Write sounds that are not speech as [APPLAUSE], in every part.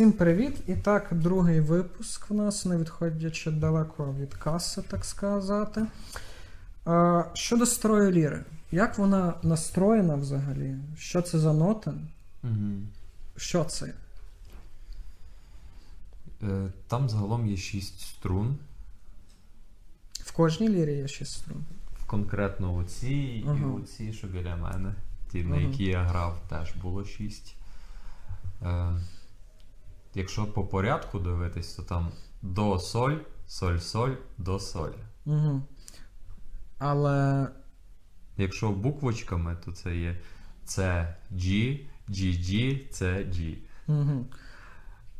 Всім привіт! І так, другий випуск в нас, не відходячи далеко від каси, так сказати. Щодо строю ліри, як вона настроєна взагалі? Що це за нота? Угу. Що це? Е, там загалом є 6 струн. В кожній лірі є 6 струн. Конкретно оці Ага. і оці, що біля мене. Ті, на Ага. які я грав, теж було 6. Якщо по порядку дивитись, то там до соль, соль, соль, до соль. Угу. Але Якщо буквочками, то це є C, G, G, G, C, G. угу.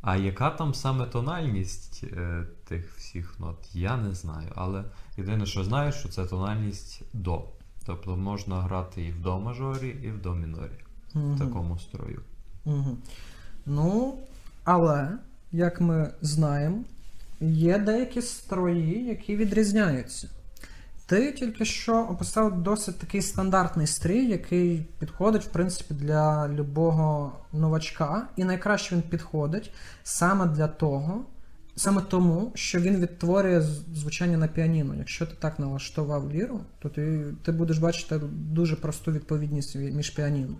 А яка там саме тональність е, тих всіх нот, я не знаю. Але єдине, що знаю, що це тональність до. Тобто можна грати і в до мажорі, і в до мінорі Угу. в такому строю. Угу. Ну, але, як ми знаємо, є деякі строї, які відрізняються. Ти тільки що описав досить такий стандартний стрій, який підходить, в принципі, для любого новачка. І найкраще він підходить саме для того, саме тому, що він відтворює звучання на піаніно. Якщо ти так налаштував ліру, то ти, ти будеш бачити дуже просту відповідність між піаніно.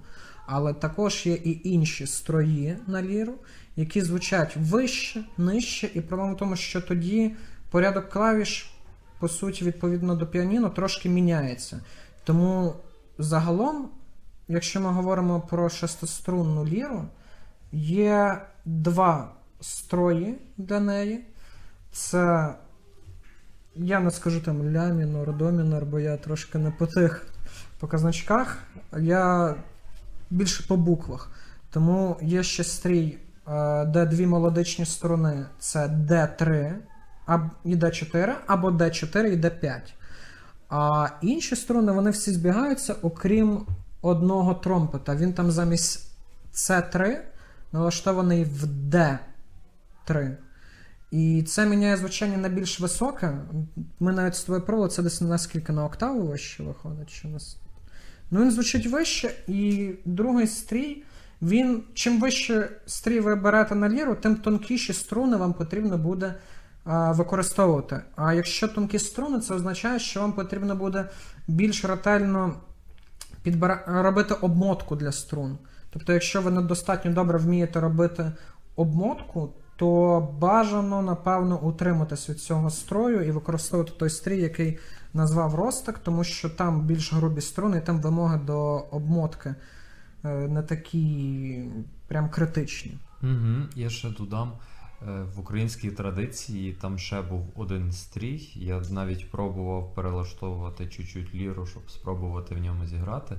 Але також є і інші строї на ліру, які звучать вище, нижче, і проблема в тому, що тоді порядок клавіш, по суті, відповідно до піаніно, трошки міняється. Тому загалом, якщо ми говоримо про шестиструнну ліру, є два строї для неї. Це я не скажу там ля мінор, до мінор, бо я трошки не по тих показничках. Я більше по буквах. Тому є ще стрій, е, де дві мелодичні струни це D3 аб- і D4, або D4 і D5. А інші струни вони всі збігаються, окрім одного тромпета. Він там замість C3 налаштований в D3. І це міняє звучання на більш високе. Ми навіть з тобою пробували, це десь наскільки на октаву вище виходить. Чи нас... Ну, він звучить вище, і другий стрій, він чим вище стрій ви берете на ліру, тим тонкіші струни вам потрібно буде а, використовувати. А якщо тонкі струни, це означає, що вам потрібно буде більш ретельно підбира... робити обмотку для струн. Тобто, якщо ви недостатньо добре вмієте робити обмотку, то бажано, напевно, утриматись від цього строю і використовувати той стрій, який назвав Ростик, тому що там більш грубі струни, і там вимоги до обмотки е, не такі прям критичні. Угу. Я ще додам. е, В українській традиції там ще був один стрій. Я навіть пробував перелаштовувати чуть-чуть ліру, щоб спробувати в ньому зіграти.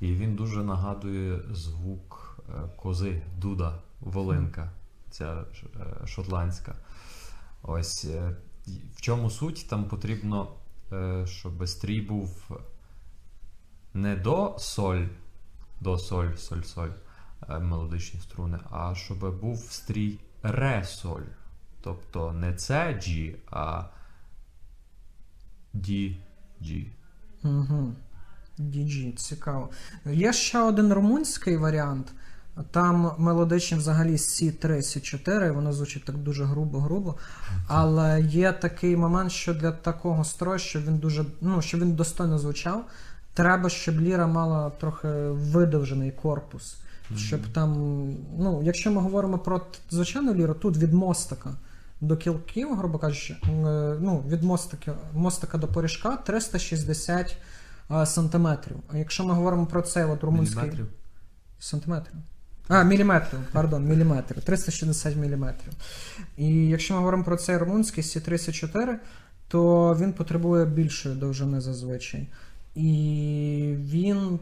І він дуже нагадує звук е, кози Дуда, Волинка, ця шотландська. Ось в чому суть? Там потрібно, щоб стрій був не до соль, до соль, соль, соль, е, мелодичні струни, а щоб був стрій ре-соль. Тобто не це G, а D, G. Угу. DG, цікаво. Є ще один румунський варіант. Там мелодичні взагалі C3, C4, воно звучить так дуже грубо-грубо. Але є такий момент, що для такого строю, щоб він дуже, ну, щоб він достойно звучав, треба, щоб ліра мала трохи видовжений корпус. Щоб там, ну, якщо ми говоримо про звичайну ліру, тут від мостика до кілків, грубо кажучи, е, ну, від мостика, мостика до поріжка 360 е, сантиметрів. А якщо ми говоримо про цей от румунський. Сантиметрів. А, міліметрів, пардон, міліметрів. 360 міліметрів. І якщо ми говоримо про цей румунський C34, то він потребує більшої довжини зазвичай. І він.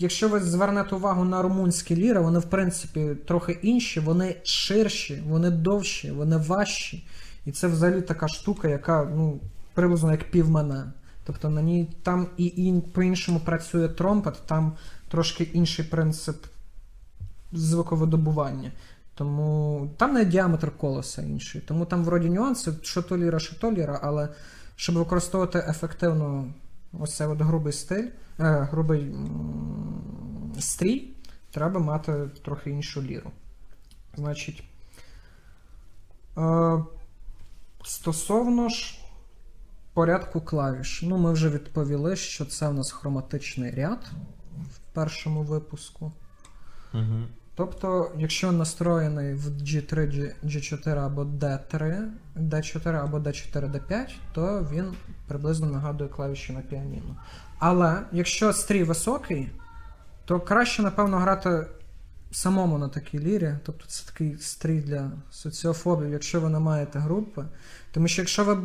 Якщо ви звернете увагу на румунські ліри, вони в принципі трохи інші, вони ширші, вони довші, вони важчі. І це взагалі така штука, яка ну, приблизно як пів мене. Тобто на ній там і, і по-іншому працює тромпет, там трошки інший принцип звуковидобування. Тому там не діаметр колеса інший. Тому там вроді нюанси, що то ліра, що то ліра, але щоб використовувати ефективно ось цей от грубий стиль, е, грубий стрій, треба мати трохи іншу ліру. Значить, Е, стосовно ж порядку клавіш, ну ми вже відповіли, що це в нас хроматичний ряд в першому випуску. Угу. Тобто, якщо настроєний в G3, G- G4 або D3, D4 або D4, D5, то він приблизно нагадує клавіші на піаніно. Але якщо стрій високий, то краще, напевно, грати самому на такій лірі. Тобто це такий стрій для соціофобів, якщо ви не маєте групи. Тому що якщо ви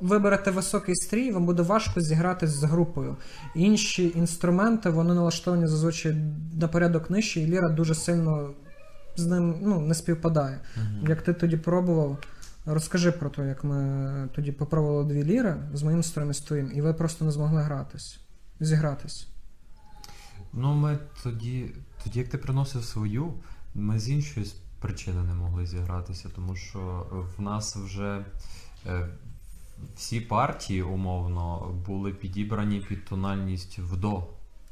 виберете високий стрій, вам буде важко зіграти з групою. Інші інструменти вони налаштовані зазвичай на порядок нижче, і ліра дуже сильно з ним ну, не співпадає. Як ти тоді пробував, розкажи про те, як ми тоді попробували дві ліри з моїм строєм і з твоїм, і ви просто не змогли гратись, зігратись. Ну, ми тоді, тоді, як ти приносив свою, ми з іншої причини не могли зігратися, тому що в нас вже е, всі партії умовно були підібрані під тональність в до.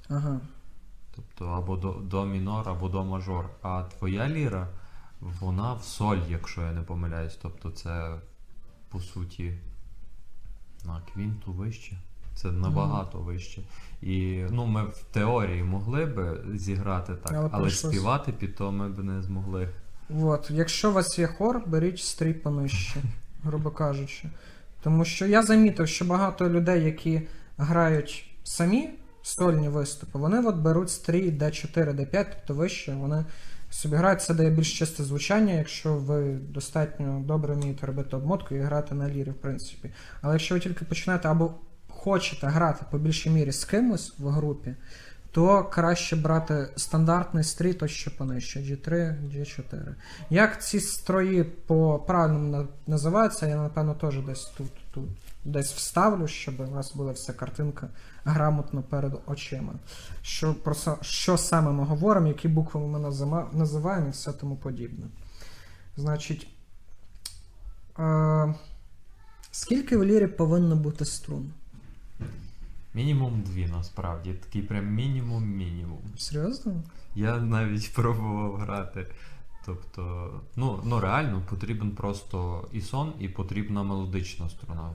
Ага. Тобто або до, до мінор, або до мажор. А твоя ліра, вона в соль, якщо я не помиляюсь. Тобто це по суті на квінту вище. Це набагато вище. І ну, ми в теорії могли би зіграти так, Але але, співати під то ми б не змогли. От, якщо у вас є хор, беріть стрій понижче, [LAUGHS] грубо кажучи. Тому що я замітив, що багато людей, які грають самі сольні виступи, вони от беруть стрій D4, D5, тобто вище, вони собі грають, це дає більш чисте звучання, якщо ви достатньо добре вмієте робити обмотку і грати на лірі, в принципі. Але якщо ви тільки починаєте або хочете грати по більшій мірі з кимось в групі, то краще брати стандартний стрій, то що понижче G3, G4. Як ці строї по правильному називаються, я напевно теж десь тут, тут десь вставлю, щоб у вас була вся картинка грамотно перед очима. Що, про що саме ми говоримо, які букви ми називаємо і все тому подібне. Значить, е- скільки в лірі повинно бути струн? Мінімум дві насправді. Такий прям мінімум-мінімум. Серйозно? Я навіть [LAUGHS] пробував грати. Тобто, ну, ну реально потрібен просто і сон, і потрібна мелодична струна,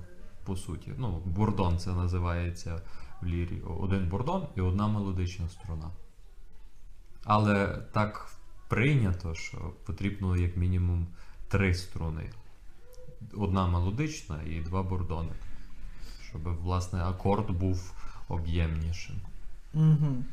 по суті. Ну, бурдон це називається в лірі. Один бурдон і одна мелодична струна. Але так прийнято, що потрібно як мінімум три струни. Одна мелодична і два бурдони. Щоб, власне, акорд був об'ємнішим. Угу.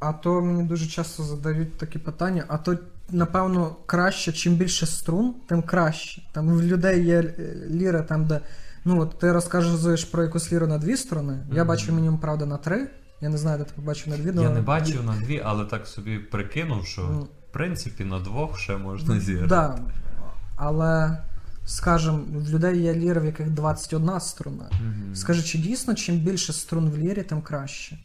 А то мені дуже часто задають такі питання, а то, напевно, краще, чим більше струн, тим краще. Там в людей є е, ліра, там, де. Ну, от ти розказуєш про якусь ліру на дві сторони. Я Мгм. бачив мінімум, правда, на три. Я не знаю, де ти побачив на дві. Я але- не бачив на дві, але так собі прикинув, що Ну. в принципі на двох ще можна зіграти. Да. Але, скажімо, в людей є ліри, в яких 21 струна. Мгм. Скажи, чи дійсно, чим більше струн в лірі, тим краще?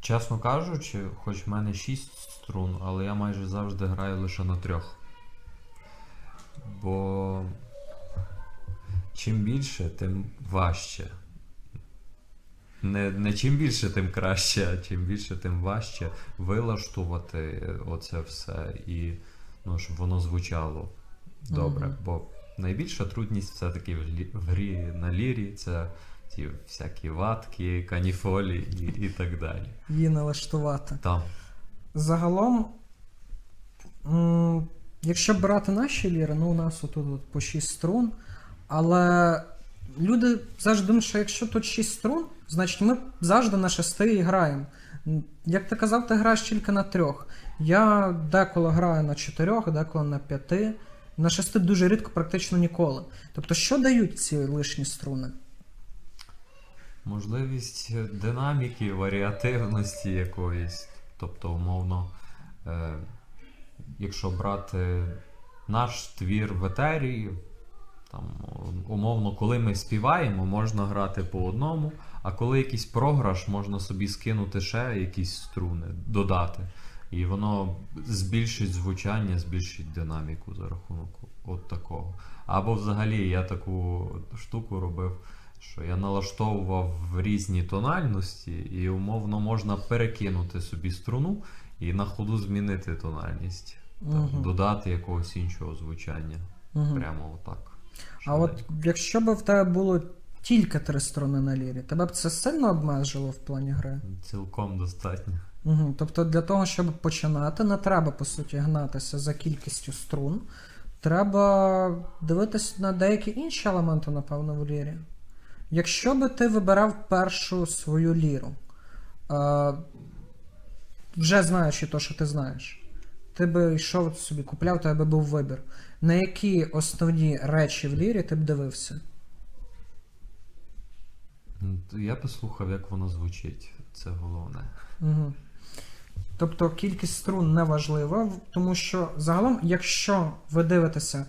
Чесно кажучи, хоч в мене шість струн, але я майже завжди граю лише на трьох. Бо чим більше, тим важче. Не, не чим більше, тим краще, а чим більше, тим важче вилаштувати оце все і ну, щоб воно звучало добре. Мгм. Бо найбільша трудність все-таки в, лі- в грі на лірі це ті всякі ватки, каніфолі і, і так далі. Її налаштувати. Там. Загалом, м, якщо брати наші ліри, ну у нас отут от по 6 струн, але люди завжди думають, що якщо тут 6 струн, значить ми завжди на 6 і граємо. Як ти казав, ти граєш тільки на трьох. Я деколи граю на 4, деколи на 5. На 6 дуже рідко, практично ніколи. Тобто, що дають ці лишні струни? Можливість динаміки, варіативності якоїсь. Тобто, умовно, е, якщо брати наш твір в етері, там, умовно, коли ми співаємо, можна грати по одному, а коли якийсь програш, можна собі скинути ще якісь струни, додати. І воно збільшить звучання, збільшить динаміку за рахунок от такого. Або взагалі я таку штуку робив, що я налаштовував в різні тональності, і умовно можна перекинути собі струну і на ходу змінити тональність. там, додати якогось іншого звучання. Мгм. Прямо отак. А от якщо б в тебе було тільки три струни на лірі, тебе б це сильно обмежило в плані гри? Цілком достатньо. Угу. Тобто для того, щоб починати, не треба по суті гнатися за кількістю струн. Треба дивитися на деякі інші елементи, напевно, в лірі. Якщо би ти вибирав першу свою ліру, е, вже знаючи те, що ти знаєш, ти би йшов собі, купляв, у тебе був вибір. На які основні речі в лірі ти б дивився? Я послухав, як воно звучить. Це головне. Угу. Тобто кількість струн не важлива, тому що загалом, якщо ви дивитеся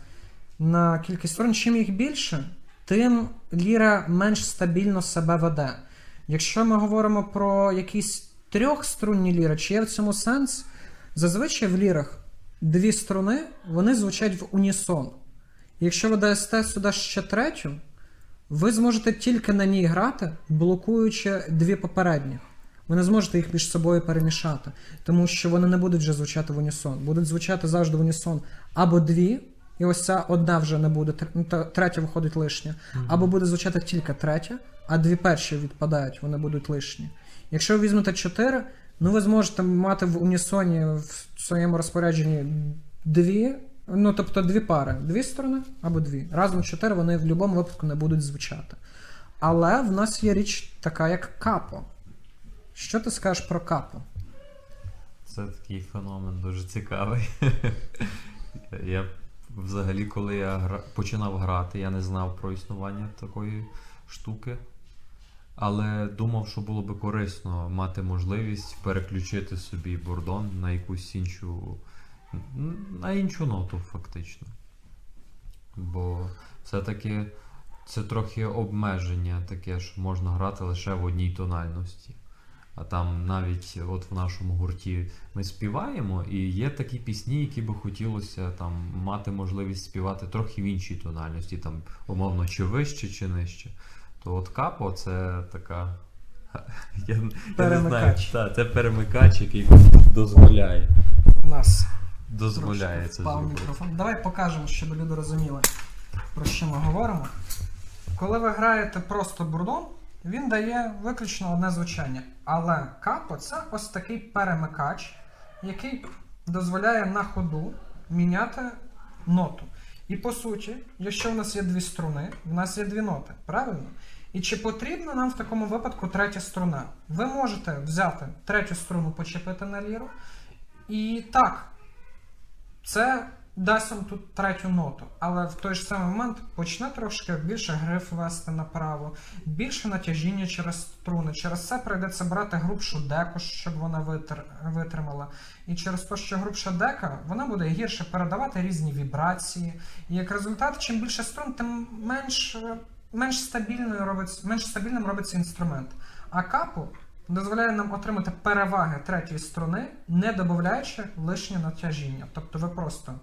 на кількість струн, чим їх більше, тим ліра менш стабільно себе веде. Якщо ми говоримо про якісь трьохструнні ліри, чи є в цьому сенс, зазвичай в лірах дві струни вони звучать в унісон. Якщо ви дасте сюди ще третю, ви зможете тільки на ній грати, блокуючи дві попередніх. Ви не зможете їх між собою перемішати, тому що вони не будуть вже звучати в унісон. Будуть звучати завжди в унісон або дві, і ось ця одна вже не буде, ну, третя виходить лишня, або буде звучати тільки третя, а дві перші відпадають, вони будуть лишні. Якщо ви візьмете чотири, ну ви зможете мати в унісоні в своєму розпорядженні дві, ну тобто дві пари, дві сторони або дві. Разом чотири вони в будь-якому випадку не будуть звучати. Але в нас є річ така, як капо. Що ти скажеш про капо? Це такий феномен дуже цікавий. [LAUGHS] Я взагалі, коли я починав грати, я не знав про існування такої штуки. Але думав, що було би корисно мати можливість переключити собі бордон на якусь іншу. на іншу ноту, фактично. Бо все-таки це трохи обмеження таке, що можна грати лише в одній тональності. А там навіть от в нашому гурті ми співаємо, і є такі пісні, які би хотілося там мати можливість співати трохи в іншій тональності, там умовно чи вище, чи нижче. То от капо це така. [LAUGHS] Я, я не знаю, Перемикач. та, це перемикач, який дозволяє. У нас Дозволяє це впав зробити. мікрофон. Давай покажемо, щоб люди розуміли, про що ми говоримо. Коли ви граєте просто бурдон, він дає виключно одне звучання. Але капо це ось такий перемикач, який дозволяє на ходу міняти ноту. І по суті, якщо в нас є дві струни, в нас є дві ноти, правильно? І чи потрібна нам в такому випадку третя струна? Ви можете взяти третю струну, почепити на ліру. І так, це дасть вам тут третю ноту, але в той ж самий момент почне трошки більше гриф вести направо, більше натяжіння через струни. Через це прийдеться брати грубшу деку, щоб вона витр... витримала. І через те, що грубша дека, вона буде гірше передавати різні вібрації. І як результат, чим більше струн, тим менш, е, менш, стабільною робиться, менш стабільним робиться інструмент. А капу дозволяє нам отримати переваги третьої струни, не додаючи лишнє натяжіння. Тобто ви просто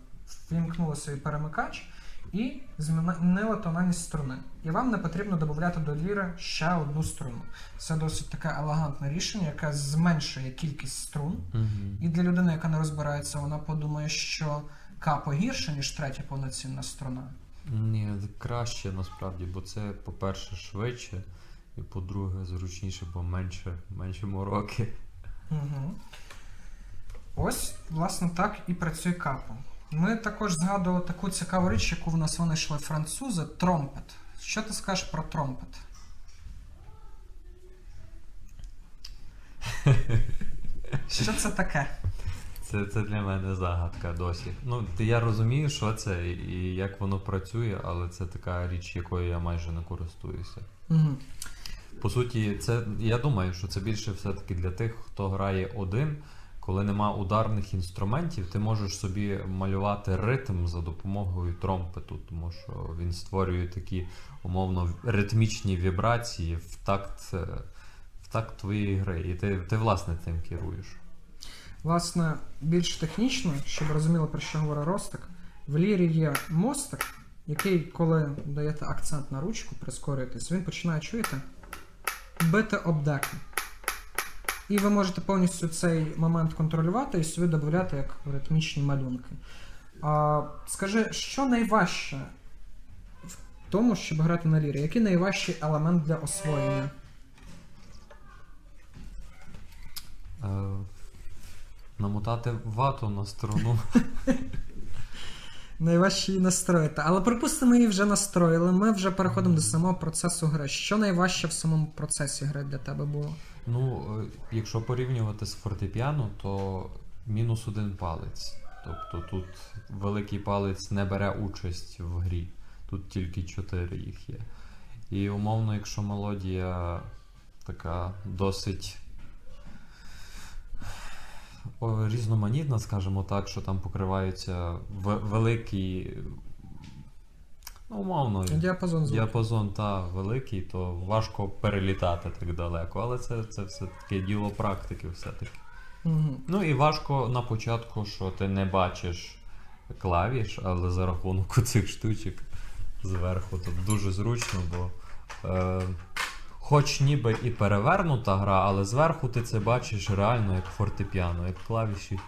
вімкнули свій перемикач і змінили тональність струни. І вам не потрібно додати до ліри ще одну струну. Це досить таке елегантне рішення, яке зменшує кількість струн. Мгм. І для людини, яка не розбирається, вона подумає, що капо гірше, ніж третя повноцінна струна. Ні, краще насправді, бо це, по-перше, швидше, і по-друге, зручніше, бо менше, менше мороки. Угу. Ось, власне, так і працює капо. Ми також згадували таку цікаву річ, яку в нас винайшли французи тромпет. Що ти скажеш про тромпет? [LAUGHS] Що це таке? Це, це для мене загадка досі. Ну, я розумію, що це і, як воно працює, але це така річ, якою я майже не користуюся. Угу. По суті, це я думаю, що це більше все-таки для тих, хто грає один. Коли нема ударних інструментів, ти можеш собі малювати ритм за допомогою тромпету, тому що він створює такі умовно ритмічні вібрації в такт, в такт твоєї гри. І ти, ти власне цим керуєш. Власне, більш технічно, щоб розуміли, про що говорить Ростик, в лірі є мостик, який, коли даєте акцент на ручку, прискорюєтесь, він починає чуєте бити об деку. і ви можете повністю цей момент контролювати і собі додати як ритмічні малюнки. А, скажи, що найважче в тому, щоб грати на лірі? Який найважчий елемент для освоєння? Намотати вату на струну. [LAUGHS] Найважче її настроїти. Але припустимо, її вже настроїли. Ми вже переходимо до самого процесу гри. Що найважче в самому процесі гри для тебе було? Ну, е, якщо порівнювати з фортепіано, то мінус один палець. Тобто тут великий палець не бере участь в грі. Тут тільки чотири їх є. І умовно, якщо мелодія така досить різноманітна, скажімо так, що там покриваються великі. Ну, умовно, Діапазон. Діапазон та великий, то важко перелітати так далеко, але це, це все таке діло практики все-таки. Угу. Ну і важко на початку, що ти не бачиш клавіш, але за рахунок [LAUGHS] цих штучок зверху тут дуже зручно, бо е, хоч ніби і перевернута гра, але зверху ти це бачиш реально як фортепіано, як клавіші.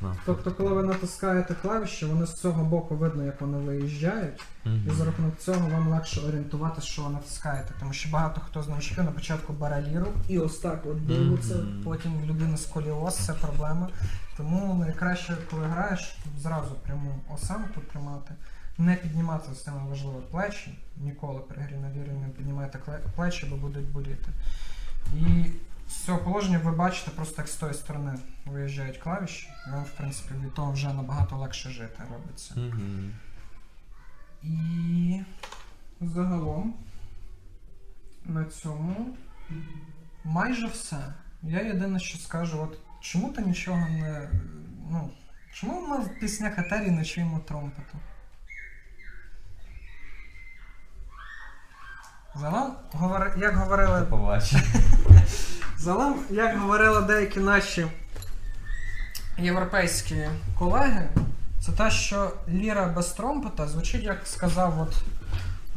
На. Тобто, коли ви натискаєте клавіші, вони з цього боку видно, як вони виїжджають, і за рахунок цього вам легше орієнтуватися, що ви натискаєте. Тому що багато хто з новичків на початку бере ліру і ось так от дивиться, Мгм. потім в людини сколіоз, це проблема. Тому найкраще, коли граєш, зразу пряму осанку тримати, не піднімати тими важливо плечі. Ніколи при грі на лірі не піднімайте плечі, бо будуть боліти. І з цього положення ви бачите просто як з тої сторони виїжджають клавіші, і вам, в принципі, від того вже набагато легше жити робиться. Мгм. І загалом на цьому майже все. Я єдине, що скажу, от чому ти нічого не. Ну, чому ми в піснях Етері не чуємо тромпету? Загалом, говори- як говорили. [LAUGHS] Загалом, як говорили деякі наші європейські колеги, це те, що ліра без тромпета звучить, як сказав от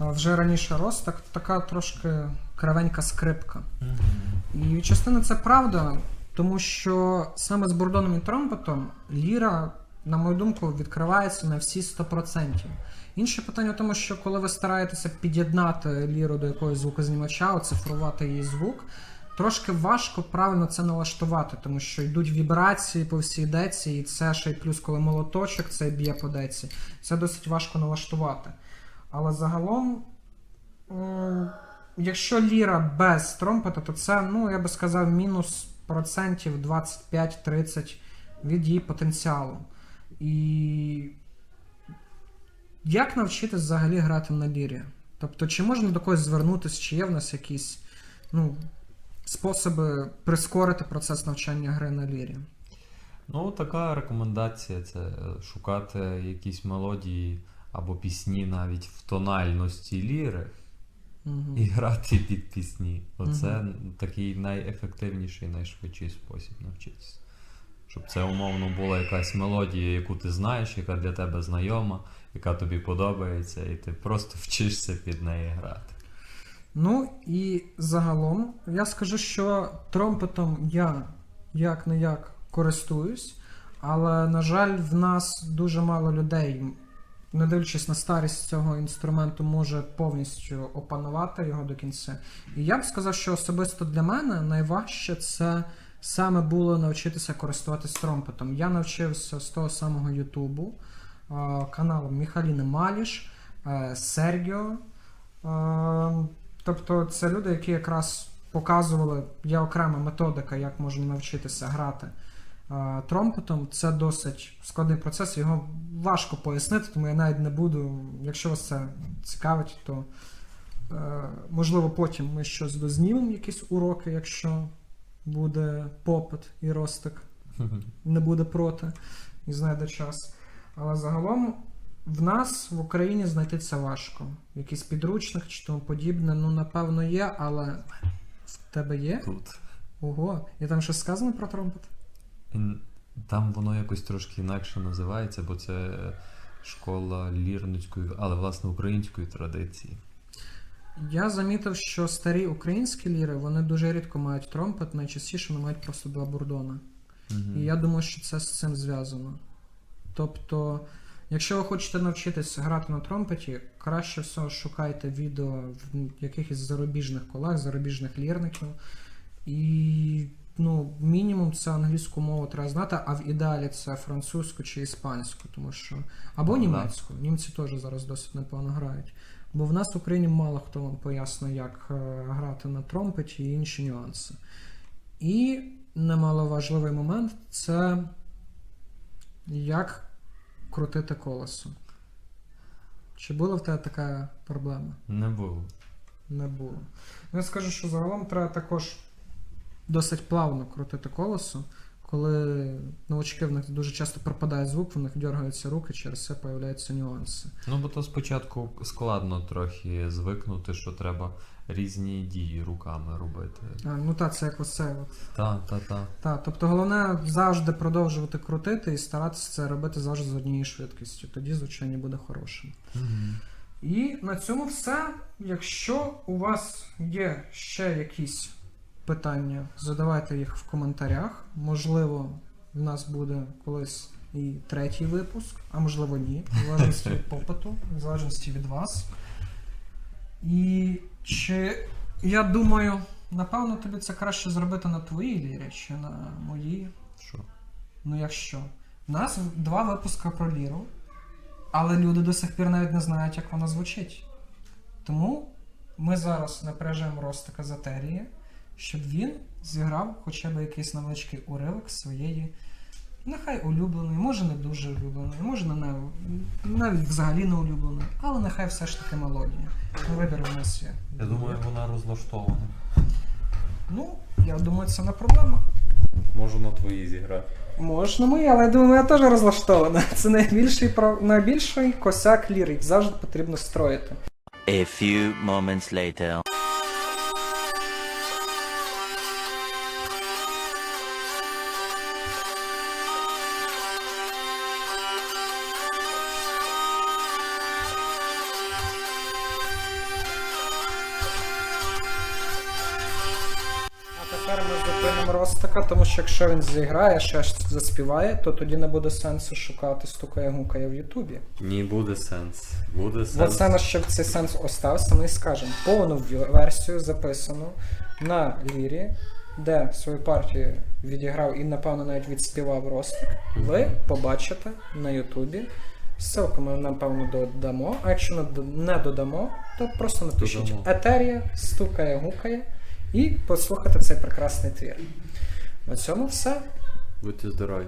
е, вже раніше Ростак, така трошки кривенька скрипка. І частина це правда, тому що саме з бурдоном і тромпетом ліра, на мою думку, відкривається на всі 100%. Інше питання в тому, що коли ви стараєтеся під'єднати ліру до якогось звукознімача, оцифрувати її звук, трошки важко правильно це налаштувати, тому що йдуть вібрації по всій деці, і це ще й плюс, коли молоточок це б'є по деці. Це досить важко налаштувати. Але загалом. Якщо ліра без тромпета, то це, ну, я би сказав, мінус процентів 25-30 від її потенціалу. І як навчитись взагалі грати на лірі? Тобто, чи можна до когось звернутися, чи є в нас якісь ну, способи прискорити процес навчання гри на лірі? Ну, така рекомендація це е, шукати якісь мелодії або пісні навіть в тональності ліри Угу. і грати під пісні. Оце такий найефективніший, найшвидший спосіб навчитися. Щоб це умовно була якась мелодія, яку ти знаєш, яка для тебе знайома, яка тобі подобається, і ти просто [LAUGHS] вчишся під неї грати. Ну і загалом я скажу, що тромпетом я як не як користуюсь, але, на жаль, в нас дуже мало людей, не дивлячись на старість цього інструменту, може повністю опанувати його до кінця. І я б сказав, що особисто для мене найважче це саме було навчитися користуватись тромпетом. Я навчився з того самого Ютубу, каналу Міхаліни Маліш, е, Сергіо. Тобто це люди, які якраз показували, є окрема методика, як можна навчитися грати тромпетом. Це досить складний процес, його важко пояснити, тому я навіть не буду. Якщо вас це цікавить, то е, можливо потім ми щось дознімемо, якісь уроки, якщо буде попит і ростик не буде проти і знайде час. Але загалом в нас в Україні знайти це важко. Якийсь підручник чи тому подібне, ну напевно є, але в тебе є? Тут. Ого, і там щось сказано про тромпет? Ін- Там воно якось трошки інакше називається, бо це школа лірницької, але власне української традиції. Я замітив, що старі українські ліри вони дуже рідко мають тромпет, найчастіше вони мають просто два бурдона. Мгм. І я думаю, що це з цим зв'язано. Тобто, якщо ви хочете навчитися грати на тромпеті, краще всього шукайте відео в якихось зарубіжних колег, зарубіжних лірників. І ну, мінімум це англійську мову треба знати, а в ідеалі це французьку чи іспанську, тому що. Або Да. німецьку. Німці теж зараз досить непогано грають. Бо в нас в Україні мало хто вам пояснює, як е, грати на тромпеті і інші нюанси. І немаловажливий момент це як крутити колесо. Чи була в тебе така проблема? Не було. Не було. Ну, я скажу, що загалом треба також досить плавно крутити колесо, коли новачки в них дуже часто пропадає звук, в них дергаються руки, через це появляються нюанси. Ну, бо то спочатку складно трохи звикнути, що треба різні дії руками робити. А, ну так, це як ось це. От. Та, та, та. Та, тобто головне завжди продовжувати крутити і старатися це робити завжди з однією швидкістю. Тоді звучання буде хорошим. Мгм. І на цьому все. Якщо у вас є ще якісь питання, задавайте їх в коментарях. Можливо, в нас буде колись і третій випуск, а можливо ні, в залежності від попиту, в залежності від вас. І чи я думаю, напевно, тобі це краще зробити на твоїй лірі, чи на моїй. Що? Ну якщо. У нас два випуска про ліру, але люди до сих пір навіть не знають, як вона звучить. Тому ми зараз напряжемо Ростика з етерії, щоб він зіграв хоча б якийсь невеличкий уривок своєї, нехай улюбленої, може не дуже улюбленої, може не, навіть взагалі не улюбленої, але нехай все ж таки мелодія. Ну, Вибір у нас є. Я думаю, вона розлаштована. Ну, я думаю, це не проблема. Можу на твої зіграти. Можна ми, але я думаю, я теж розлаштована. Це найбільший, про- найбільший косяк ліри. Їх завжди потрібно строїти. A few moments later. Якщо він зіграє, ще ж заспіває, то тоді не буде сенсу шукати стукає гукає в Ютубі. Ні, буде сенс. Буде сенс. це на що цей сенс остався, ми скажемо. Повну версію записану на лірі, де свою партію відіграв і, напевно, навіть відспівав Ростик. Ви побачите на Ютубі. Ссылку ми, напевно, додамо. А якщо не додамо, то просто напишіть Додамо. Етерія, стукає, гукає і послухайте цей прекрасний твір. На цьому все. Будьте здорові.